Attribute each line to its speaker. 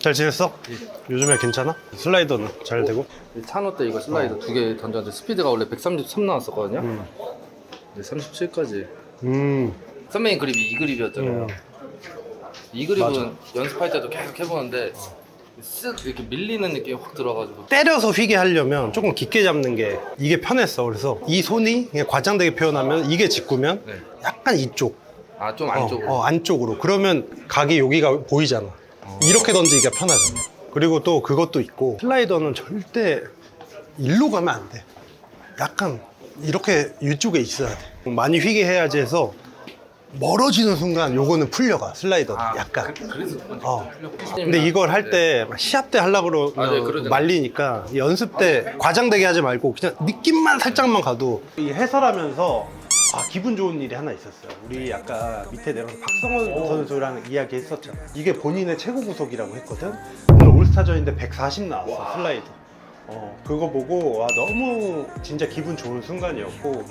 Speaker 1: 잘 지냈어? 요즘에 괜찮아? 슬라이더는 잘 되고?
Speaker 2: 차노 때 이거 슬라이더 두 개 던졌는데 스피드가 원래 133 나왔었거든요. 근데 37까지.
Speaker 1: 음,
Speaker 2: 선배님 그립이 이 그립이었잖아요.
Speaker 1: 음.
Speaker 2: 이 그립은 연습할 때도 계속 해보는데 쓱 이렇게 밀리는 느낌이 확 들어가지고
Speaker 1: 때려서 휘게 하려면 조금 깊게 잡는 게 이게 편했어. 그래서 이 손이 그냥 과장되게 표현하면 이게 직구면
Speaker 2: 네.
Speaker 1: 약간 이쪽.
Speaker 2: 아좀
Speaker 1: 어,
Speaker 2: 안쪽으로
Speaker 1: 어, 안쪽으로. 그러면 각이 여기가 보이잖아. 이렇게 던지기가 편하잖아. 그리고 또 그것도 있고 슬라이더는 절대 일로 가면 안 돼. 약간 이렇게 이쪽에 있어야 돼. 많이 휘게 해야지 해서 멀어지는 순간 요거는 풀려가 슬라이더는
Speaker 2: 아,
Speaker 1: 약간.
Speaker 2: 그, 그건
Speaker 1: 어. 근데 이걸 할 때 시합 때 하려고
Speaker 2: 아, 네,
Speaker 1: 그러면
Speaker 2: 그러잖아요.
Speaker 1: 말리니까 연습 때 과장되게 하지 말고 그냥 느낌만 살짝만 가도 이 해설하면서 아 기분 좋은 일이 하나 있었어요. 우리 아까 밑에 내려가서 박성원 선수랑 이야기 했었잖아. 이게 본인의 최고 구속이라고 했거든. 오늘 올스타전인데 140 나왔어 슬라이드. 어 그거 보고 와 너무 진짜 기분 좋은 순간이었고